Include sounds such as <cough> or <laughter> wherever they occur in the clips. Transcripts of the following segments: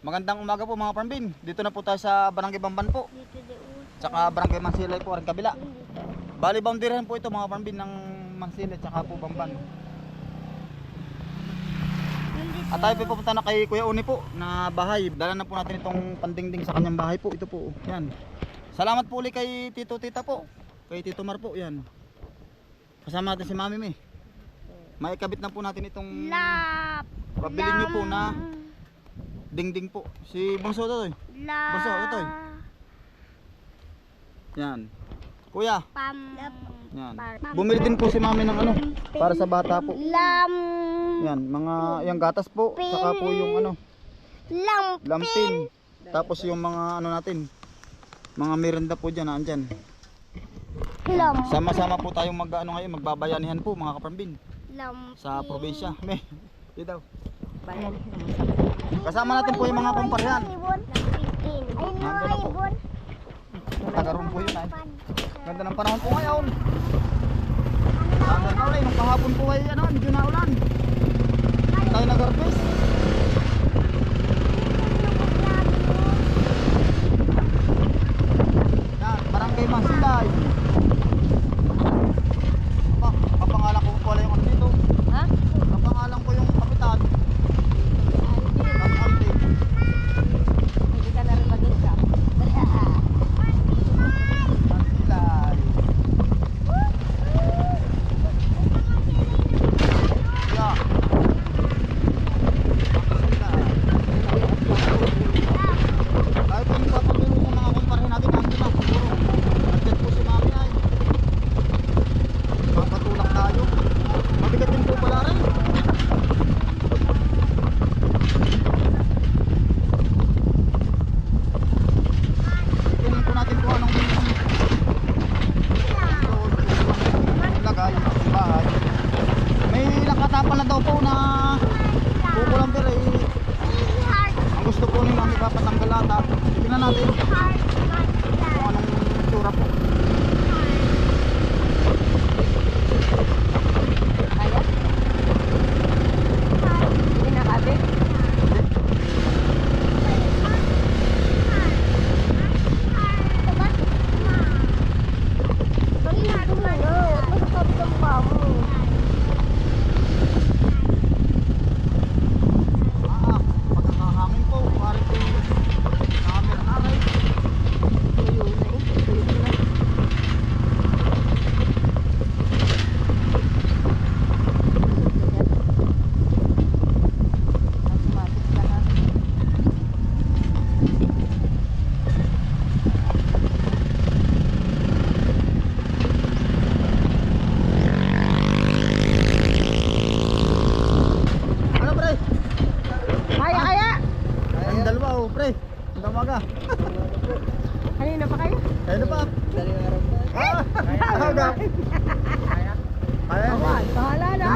Magandang umaga po mga parmbin. Dito na po tayo sa Barangay Bamban po. Dito doon. Tsaka Barangay Mansilay po, rin kabila. Bali boundary po ito mga parmbin ng Mansilay tsaka po Bamban. At tayo po pupunta na kay Kuya Uni po na bahay. Dala na po natin itong pandingding sa kanyang bahay po. Ito po, yan. Salamat po ulit kay Tito Tita po. Kay Tito Mar po, yan. Kasama natin si Mami May. Maikabit na po natin itong Lap. pabili niyo po na dingding po. Si Bunso to. eh. La. Bunso, ito eh. Yan. Kuya, Pam. yan. Bumili din po si Mami ng ano para sa bata po. Lam. Yan, mga yung gatas po, saka po yung ano, Lam. lampin. Tapos yung mga ano natin, mga merenda po dyan, nandyan. Lam. Sama-sama po tayong mag, ano ngayon, magbabayanihan po mga kaparambin Lam. sa probinsya. <laughs> Me, di daw. Kasama natin po yung mga. Ay, Nandun na po. po yun ay. Ganda ng panahon po ngayon. Ganda na ulit, nung kahapon po ay ano, medyo na ulan. Tayo nag-harvest. Yan, barangay Mansilay.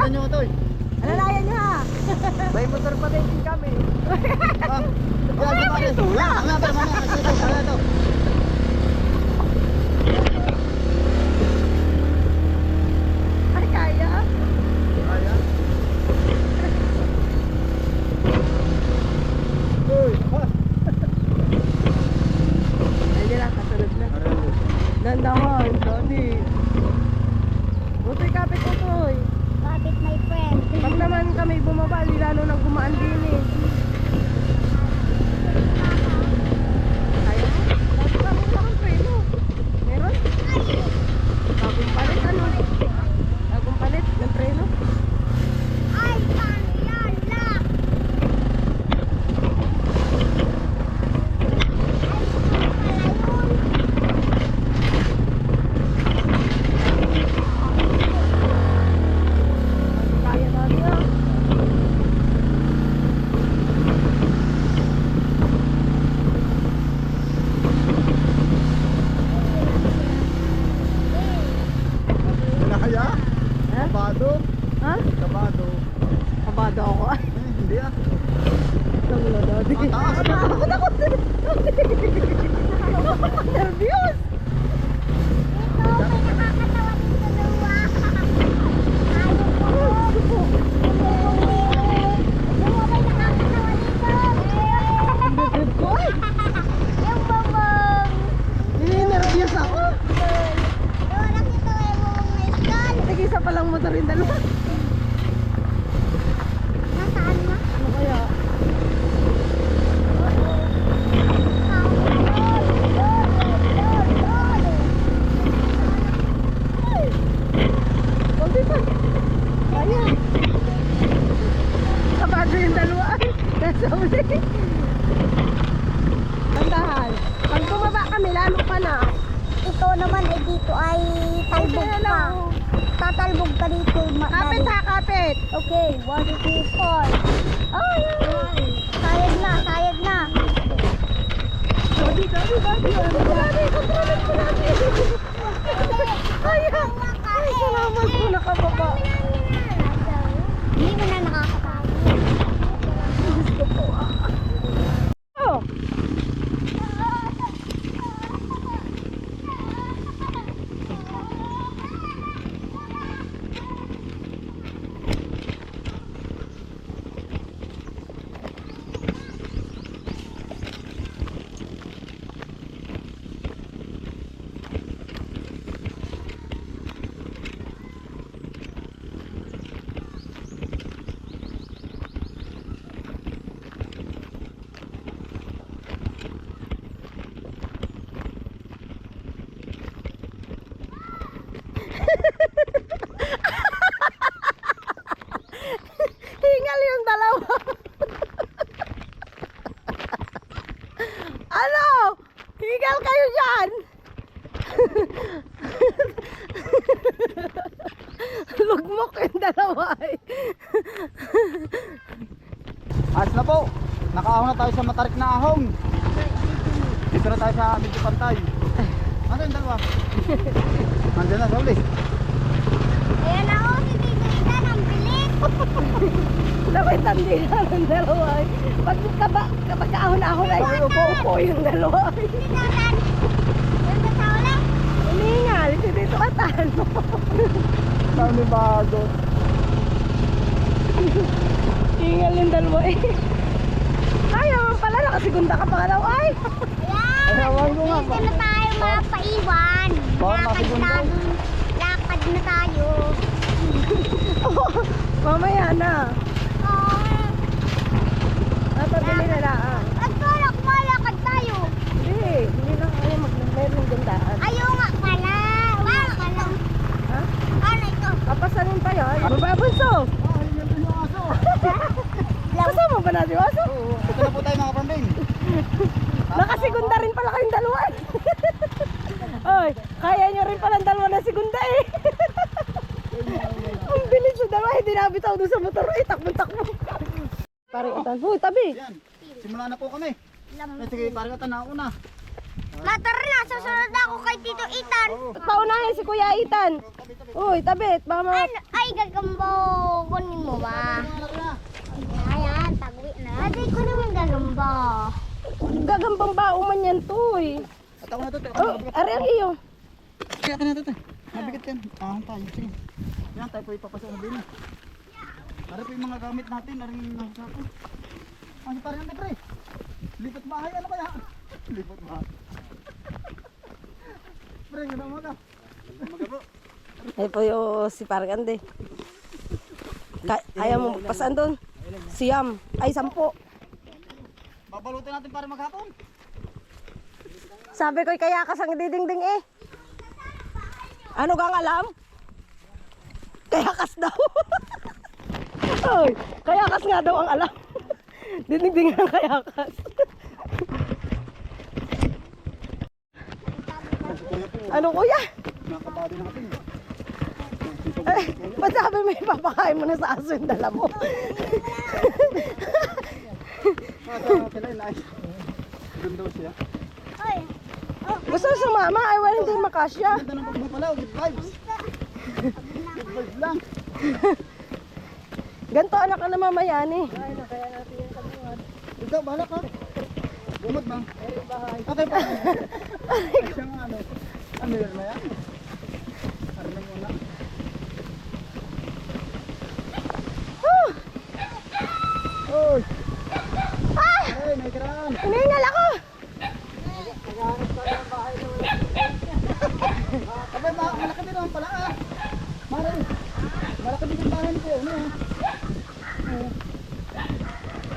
Ganda nyo eh. Alalayan niyo ha. May motor pa din kami. Ah, yan, di ba? Tula. Mamaya, mamaya, mamaya. Ito, ito, ito. Ay, kaya. Kaya. Uy, ha. Ay, di lang, kasunod na. Dandahan, Tony. Butoy kapit ko, Toy. Bakit my friend? Pag naman kami bumaba, di lalo nang gumaan din eh. Kaya? Lagi kami lang ang preno. Meron? Bagong palit, ano? Bagong palit ng preno. Ay, pangyala! Kaya natin ah. Kaya? Ha? Kabado. Ha? Kabado. Kabado ako. Eh, hindi ah. Ang lolo. Ang taas. Takot ako. Nervyos. Ito, may nakakatawa dito dalawa. Ayaw ko. Grabe yung dalawa. Nasa uli. Tandahan. Pag bumaba kami, lalo pa na. Ito naman ay dito ay talbog Okay, ka. hello. Tatalbog ka dito. Kapit ha, kapit. Okay, one, two, three, four. Ay, ay. Sayad na, sayad na. Gabi, gabi. Gabi, kontrolin mo natin. Ay, ay, salamat po nakababa. Hindi mo na nakakakain. Gusto ko ah. Oh, hingal yung dalawa. Ano? Hingal kayo dyan. <laughs> Lugmok yung dalawa eh. Ayos na po. Nakaahon na tayo sa matarik na ahong. Dito na tayo sa medyo pantay. Ano yung dalawa? Nandiyan na, Sauli. Ayan ako, si Tito Ethan, ang bilis. Sabay tandila ng dalawa. Pag kaba, kapag kaahon-ahon ay upo-upo yung dalawa eh. Si Nathan, yun na sa uli. Hiningal, si Tito Atan. Sauli bago. Hingal yung dalawa eh. Ayaw pala, nakasigunda ka pa daw ay. Ayan, Ewan ko nga dito ba? na tayo mapaiwan. Lakad na, lakad na tayo. <laughs> Mamaya na. Oh, Natabili na lang. Nagtulak mo, lakad tayo. Hindi, hindi lang kaya mag-meron ng gandaan. Ayaw nga pala. Wala ka lang. Ha? Ano ito? Papasanin pa yun. Bababunso. Oh, yun yung aso. <laughs> Kasama ba natin yung aso? Oo, ito na po tayo mga pambing. <laughs> Nakasigunda rin pala kayong dalawa. Oy, kaya nyo rin pala ang dalawa na sigunda eh. ang bilis sa dalawa, hindi nabitaw doon sa motor. Eh, takbo-takbo. Parang itan. Huy, tabi. Yan. Simula na po kami. Lam- sige, parang ito na una. Matar na, susunod ako kay Tito Ethan. Paunahin si Kuya Itan. Uy, tabit. Baka ma... Ano? Ay, gagambo. Kunin mo ba? Ayan, tagwi na. Ate ko naman gagambo. Gagambang bauman yan to eh. At ako na ito. Oh, ari ang iyo. Kaya ka na ito. Mabigat yan. Ahon tayo. Sige. Yan, tayo po ipapasok na din. Para po yung mga gamit natin. Aring nasa ako. Ano parang yan, pre? Lipat bahay. Ano kaya? <laughs> Lipat bahay. <laughs> Pre, ganda mo ka. Maga po. Ay po yung si Pargande. Ka- Ayaw mo magpasan doon. Siyam. Ay, sampo. Babalutin natin para maghapon. Sabi ko kaya kas ang didingding eh. Ano kang alam? Kaya kas daw. <laughs> Ay, kaya kas nga daw ang alam. <laughs> Didingding ang kaya kas. <laughs> ano kuya? Nakabado natin. Eh, ba't sabi may papakain mo na sa aso yung dala mo? Masa sila yung nice. Doon daw siya. Ay, Sumama ay wala hindi makasya. Ganda ng pagmo pala. Good vibes. Good vibes lang. Ganto anak ka na mamayani. Ikaw, bahala ka. Bumot bang? <laughs> Okay pa. Siya nga ano. Ano yun na yan? Ano na muna? Uy! Ay, may kiraan. Hiningal ako. Abay, ma- malaki din naman pala ah. Mara, malaki din yung bahay ko. Ano yan? Oo.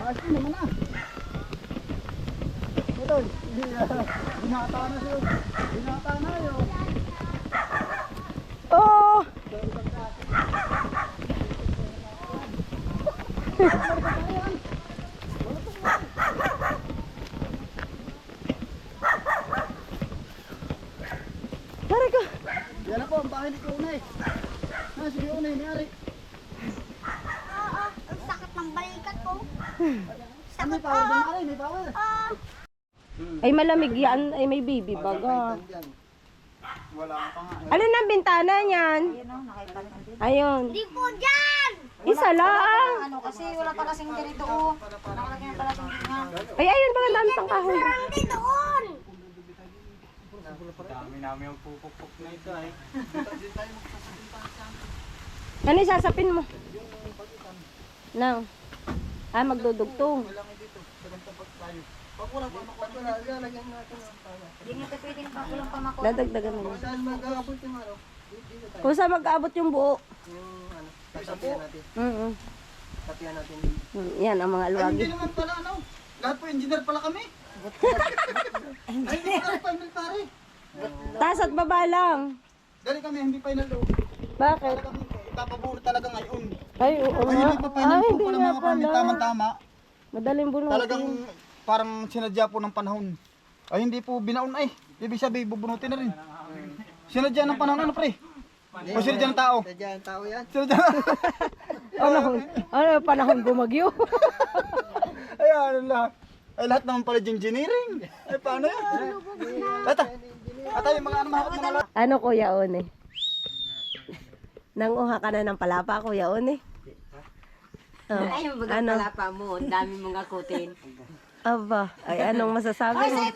Ayos din naman ah. Ito, binata na siya. Binata na yun. Oo. Ano Yan na po, ang bahay ni Kunay. Ah, sige, Unay, niyari. Oo, ang sakit ng balikat ko. Ano may power doon, Ari? May power. Ah, Ay malamig yan. Ay may baby bag. ah. Wala pa nga. Ano na ang bintana niyan? Ayun. Di po dyan! Isa lang. Ano kasi wala pa kasing ganito oh. Nakalagyan pala siyang ganyan. Ay ayun ang dami pang kahoy. Hindi doon! Dami namin ang pupukpuk na ito ay. Ano isasapin mo? Nang. Ah, magdudugtong. Hindi nga ito pwedeng pa ulang pamako. Dadagdagan mo. Kung saan mag-aabot yung buo. Mm -mm. Yan ang mga Ay, alwagi. hindi naman pala ano. Lahat po engineer pala kami. Ay, hindi pala final pare. Taas at baba lang. Dali kami, hindi final do. Bakit? Kami ipapabuno talaga ngayon. Ay, oo Ay, hindi pa final Ay, po hindi pala mga pala. tama-tama. Madaling bunutin. Talagang parang sinadya po ng panahon. Ay, hindi po binaon ay. Ibig sabihin, bubunutin na rin. Sinadya ng panahon, ano pre? O sinadya ng tao? Sinadya ng tao yan? Sinadya Panahon. <laughs> Ano, panahon bumagyo. <laughs> Ay, ano lahat? Ay, lahat naman pala engineering. Ay, paano yan? Ata, ata yung mga ano, mga ano, Kuya One? Nanguha ka na ng palapa, Kuya One? Oh, Ay, yung mga ano? palapa mo, ang dami mong akutin. Aba, ay anong masasabi mo? Ay,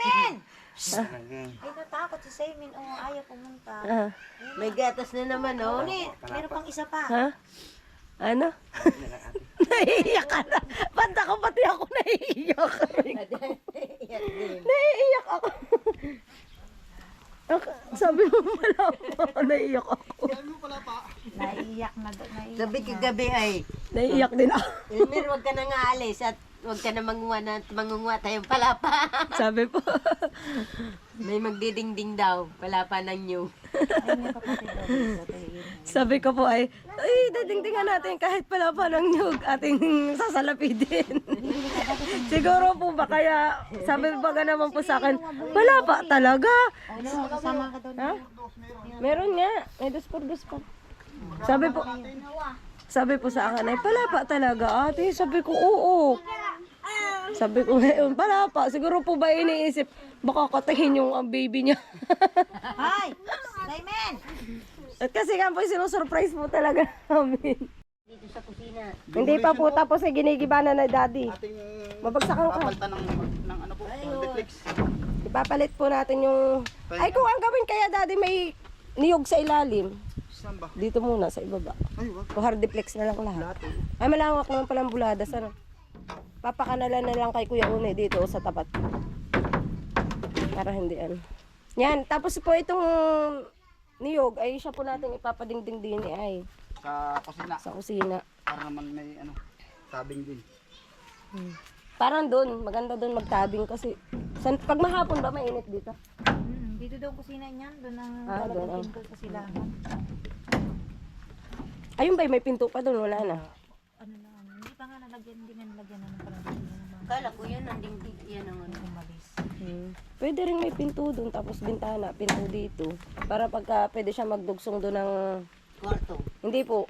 natakot si Semin. Oo, ayaw pumunta. Ah, May gatas na naman, oh. Ngunit, meron pang isa pa. ha? Ano? <laughs> naiiyak ka na. Ba't ako pati ako naiiyak? <laughs> naiiyak ako. Sabi mo wala pa, <laughs> naiiyak ako. Naiiyak na doon. Naiiyak. Sabi kagabi ay, Naiiyak din ako. Elmer, huwag ka na nga alis at huwag ka na manguha na mangunguha tayong palapa. <laughs> Sabi po. May magdidingding daw, palapa ng new. Sabi ko po ay, ay, dadingdingan natin kahit pala pa ng nyug ating sasalapidin. <laughs> Siguro po ba kaya, sabi ba ka naman po sa akin, wala pa talaga. Ha? Meron nga, may dos por dos pa. Sabi po, sabi po sa akin ay, pala pa talaga ate. Sabi ko, oo. Sabi ko, ngayon, pala pa. Siguro po ba iniisip, baka katahin yung ang baby niya. Hi! Semin! At kasi nga po, sinusurprise po talaga <laughs> namin. Dito sa kusina. Hindi pa po tapos ay ginigibanan na daddy. Ating Mabagsakan ka. papalitan ng, ng ano po, Netflix. Ipapalit po natin yung... Ay, kung ang gawin kaya daddy may niyog sa ilalim. Saan ba? Dito muna, sa ibaba. Ay, wag. O hardiplex na lang lahat. Ay, malawak naman palang buladas. Ano? Papakanalan na lang kay Kuya Une dito sa tapat. Para hindi ano. Yan, tapos po itong niyog ay siya po natin ipapadingding din eh, ay Sa kusina. sa kusina. Para naman may ano, tabing din. Parang doon, maganda doon magtabing kasi san, pag mahapon ba mainit dito? Hmm, dito daw kusina niyan. Doon ang Ah, doon, lalagyan ko sa silangan. Ayun ba, may pinto pa doon, wala na. Ano na, pa nga nalagyan, hindi nga nalagyan na ng parang Kala ko yan, ang dingding, yan ang ano. umalis. Pwede rin may pinto doon, tapos bintana, pinto dito. Para pagka pwede siya magdugsong doon ng, Kwarto. hindi po,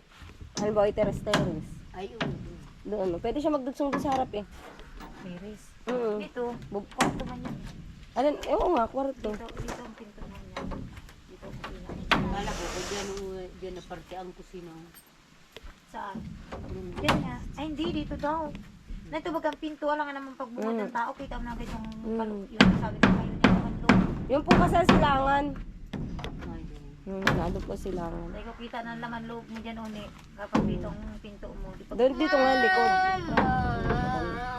halimbawa iteres terrace. Ay, oo. Doon, pwede siya magdugsong doon sa harap eh. Iris. Mm. Dito, Bub- kwarto man yan. Alin, eh, oo nga, kwarto. Dito, dito ang pinto man yan. Dito ang kusina. Kala ko, kung dyan, uh, dyan na parte ang kusina. Saan? Yan nga. Ay, hindi. Dito daw. Na ito bagang pinto. Wala nga naman pagbuhat ng tao. Kita mo natin yung, Mm. yung sabi ko kayo na naman doon. Yung po kasi ang silangan. Hmm, nado po silangan. Dahil ko kita ng laman loob mo dyan uni. Kapag dito ang pinto mo. Di pa Doon dito nga likod.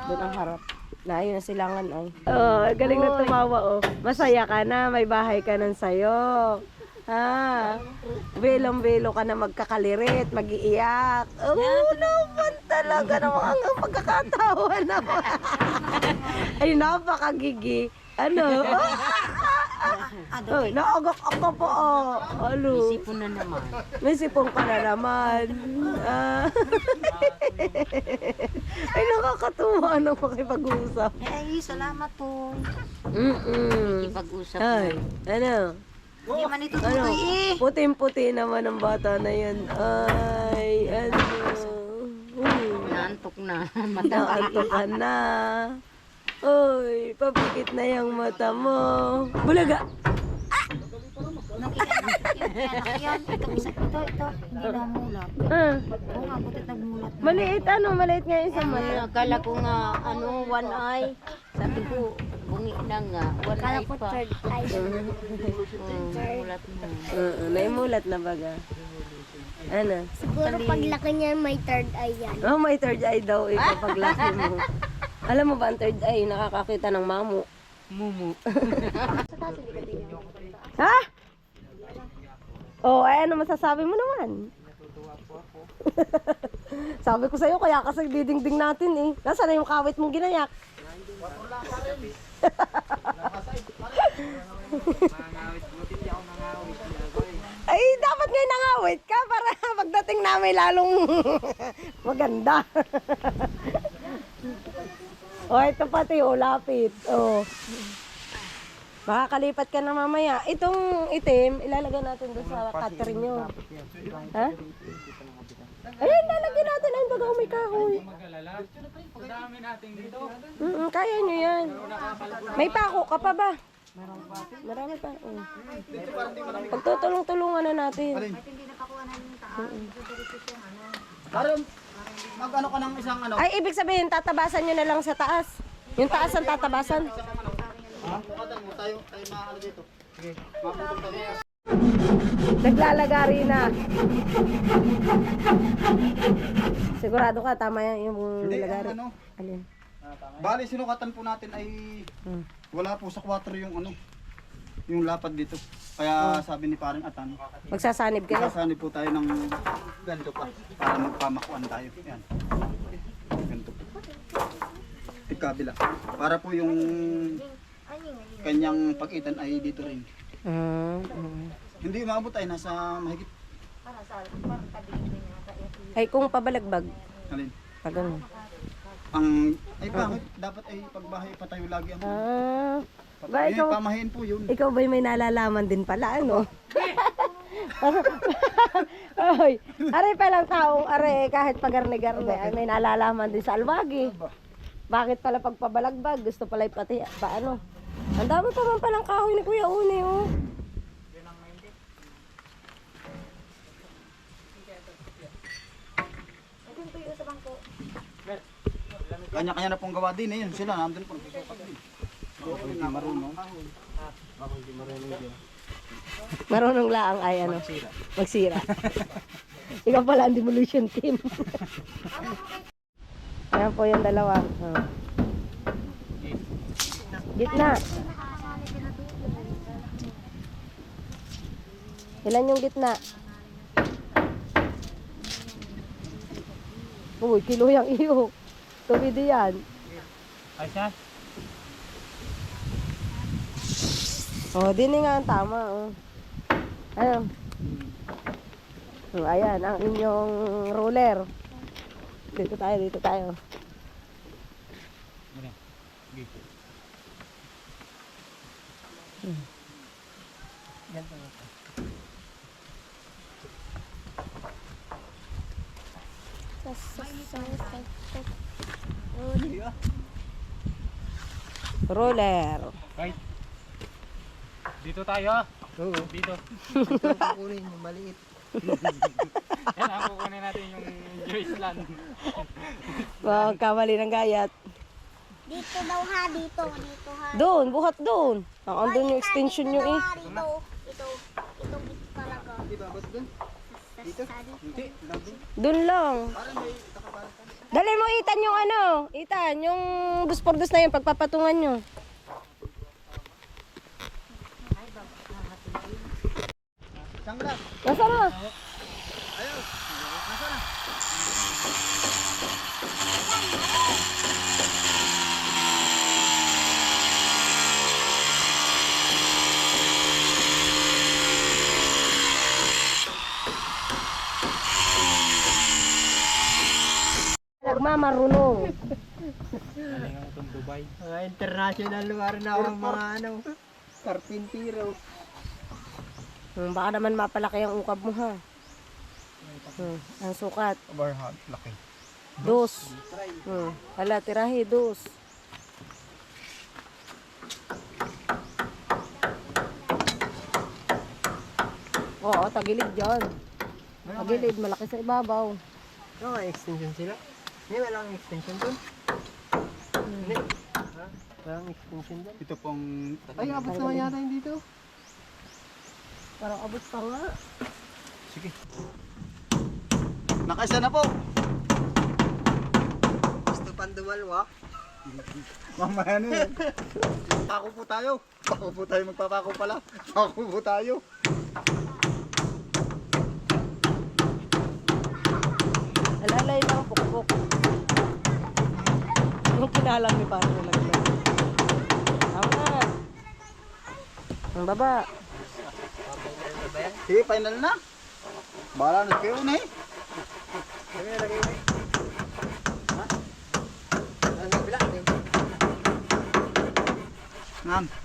Doon ang harap. Na yun ang silangan ay. Oh, galing na tumawa oh. Masaya ka na, may bahay ka ng sayo. Ha? Belong-belo ka na magkakalirit, mag-iiyak. Oh, naman talaga naman ang pagkakatawa naman. <laughs> Ay, napakagigi. Ano? Ay, naagak ako po. Oh. Alo. Sipon na naman. May sipong ka na naman. Ah. <laughs> Ay, nakakatuwa nang makipag-usap. Ay, salamat po. Mm-mm. Ipag-usap Ay, ano? Hindi man ito tuloy eh. Puting-puti naman ang bata na yan. Ay, ano. Hmm. Naantok na. <laughs> Naantok ka na. Uy, papikit na yung mata mo. Bulaga. Nung iyan, yan, ito, isa, ito, ito, hindi na mulat. Ah, Oo nga, butit nagmulat. maliit ano, maliit nga yung sa Ay, mata. akala ko nga, ano, one eye. Sabi ko, bungi na nga. One Kala ko pa. third eye. Hmm, mulat na. Oo, naimulat na baga. Ano? Siguro paglaki niya may third eye yan. Oh, may third eye daw ikaw paglaki mo. <laughs> Alam mo ba ang third eye, nakakakita ng mamo. Mumu. <laughs> ha? Oh, ay ano masasabi mo naman? <laughs> Sabi ko sa'yo, kaya kasi didingding natin eh. Nasaan na yung kawit mong ginayak? <laughs> Ay, dapat ngayon nangawit ka para <laughs> pagdating namin lalong <laughs> maganda. o, ito pati, o, lapit. O. Makakalipat ka na mamaya. Itong itim, ilalagay natin doon sa cutter nyo. Ha? Ayun, lalagyan natin. Ayun, baga may kahoy. Mm -mm, kaya nyo yan. May pako ka pa ba? Marami pa. Mm. Pagtutulong-tulungan na natin. Alin? Parang mag ano ka ng isang ano. Ay, ibig sabihin, tatabasan nyo na lang sa taas. Yung taas ang tatabasan. Ha? Tayo, tayo maano dito. Sige, maputol tayo. Naglalagari na. Sigurado ka, tama yan yung Hindi, lagari. ang ano. Alin? Bali, sinukatan po natin ay Hmm. wala po sa 4 yung ano. Yung lapad dito. Kaya Oh. sabi ni parang Atan, Magsasanib kayo. Kasani po tayo ng ganito pa para magpamakuan tayo. Yan. Ganito po. Ikabila. Para po yung kanyang pagitan ay dito rin. Mm, mm. Hindi umabot ay nasa mahigit. Ay, kung pabalagbag. Alin? Pag ano. Ang ay bakit dapat ay pagbahay pa tayo lagi ang Ah, ba, Patay, ikaw, pamahiin po yun. ikaw ba'y may nalalaman din pala, ano? <laughs> Ay, aray palang taong aray kahit pagarne-garne ay may nalalaman din sa alwagi. Bakit pala pagpabalagbag? Gusto pala pati pa ano? Ang dami pa man palang kahoy ni Kuya Uni, oh. Kanya-kanya na pong gawa din eh. Sila nandun po nagsusukat din. Ako hindi marunong. Marunong lang ay ano. Magsira. <laughs> Ikaw pala ang demolition team. <laughs> Ayan po yung dalawa. Oh. Gitna. Ilan yung gitna? Uy, kilo yung iyo. Tubig yan. Oh, din nga ang tama. Oh. Ano? Oh, ayan, ang inyong roller. Dito tayo, dito tayo. Hmm. Roller. Right. Dito tayo. Oo. Dito. Kukunin yung maliit. <laughs> Yan, ah, kukunin natin yung Joyce Land. <laughs> Wag kamali ng gayat. Dito daw ha, dito, dito ha. Doon, buhat doon. Ang andun yung extension nyo eh. Dito, ito, ito dito talaga. Di ba dun? Dito? Doon lang. Dali mo itan yung ano, itan, yung dos por dos na yun, pagpapatungan nyo. Sanglas. Nasa na? Nagmamarunong. Galing itong Dubai. Mga international lugar na ang mga ano, karpintiro. Hmm, baka naman mapalaki ang ukab mo ha. Hmm, ang sukat. Overhand, laki. Dos. Hmm. Hala, tirahi, dos. Oo, tagilid dyan. Tagilid, malaki sa ibabaw. No, may extension sila. Hindi, walang extension doon. Hindi. Ha? Walang extension doon. Ito pong... Ay, abot naman yata yung dito. Parang abot pa nga. Sige. Nakaisa na po. Gusto pang dumalwa. <laughs> Mamaya na yun. Pako po tayo. Pako po tayo. Magpapako pala. Pako po tayo. Alalay lang, pukpuk. Yung kinalang ni parang nalaglag. Tama na. Ang baba. Sige, final na. Bahala na kayo na eh. Lagay, lagay, lagay. Ha? Ano, bila? Nan.